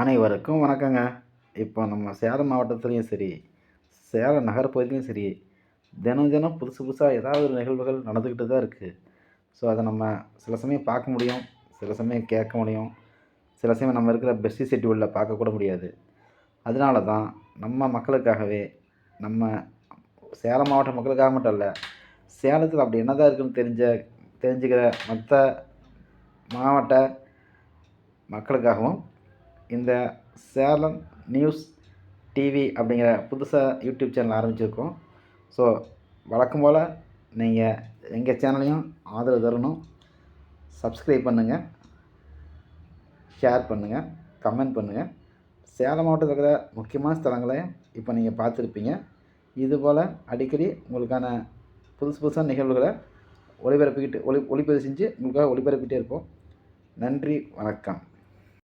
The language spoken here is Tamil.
அனைவருக்கும் வணக்கங்க. இப்போ நம்ம சேலம் மாவட்டத்துலேயும் சரி சேலம் நகரப்பகுதியிலையும் சரி தினம் தினம் புதுசு புதுசாக ஏதாவது ஒரு நிகழ்வுகள் நடந்துக்கிட்டு தான் இருக்குது ஸோ அதை நம்ம சில சமயம் பார்க்க முடியும் சில சமயம் கேட்க முடியும் சில சமயம் நம்ம இருக்கிற பெஸ்டி ஷெட்யூலில் பார்க்கக்கூட முடியாது. அதனால தான் நம்ம மக்களுக்காகவே நம்ம சேலம் மாவட்ட மக்களுக்காக மட்டும் இல்லை சேலத்தில் அப்படி என்னதான் இருக்குன்னு தெரிஞ்ச தெரிஞ்சுக்கிற மற்ற மாவட்ட மக்களுக்காகவும் இந்த சேலம் நியூஸ் டிவி அப்படிங்கிற புதுசாக யூடியூப் சேனல் ஆரம்பிச்சிருக்கோம். ஸோ வழக்கம் போல் நீங்கள் எங்கள் சேனலையும் ஆதரவு தரணும். சப்ஸ்கிரைப் பண்ணுங்கள் ஷேர் பண்ணுங்கள் கமெண்ட் பண்ணுங்கள் சேலம் மாவட்டத்தில் இருக்கிற முக்கியமான ஸ்தலங்களையும் இப்போ நீங்கள் பார்த்துருப்பீங்க. இதுபோல் அடிக்கடி உங்களுக்கான புதுசு புதுசான நிகழ்வுகளை ஒளிபரப்பிக்கிட்டு ஒளி ஒளிப்பதிவு செஞ்சு உங்களுக்காக ஒளிபரப்பிட்டே இருப்போம். நன்றி வணக்கம்.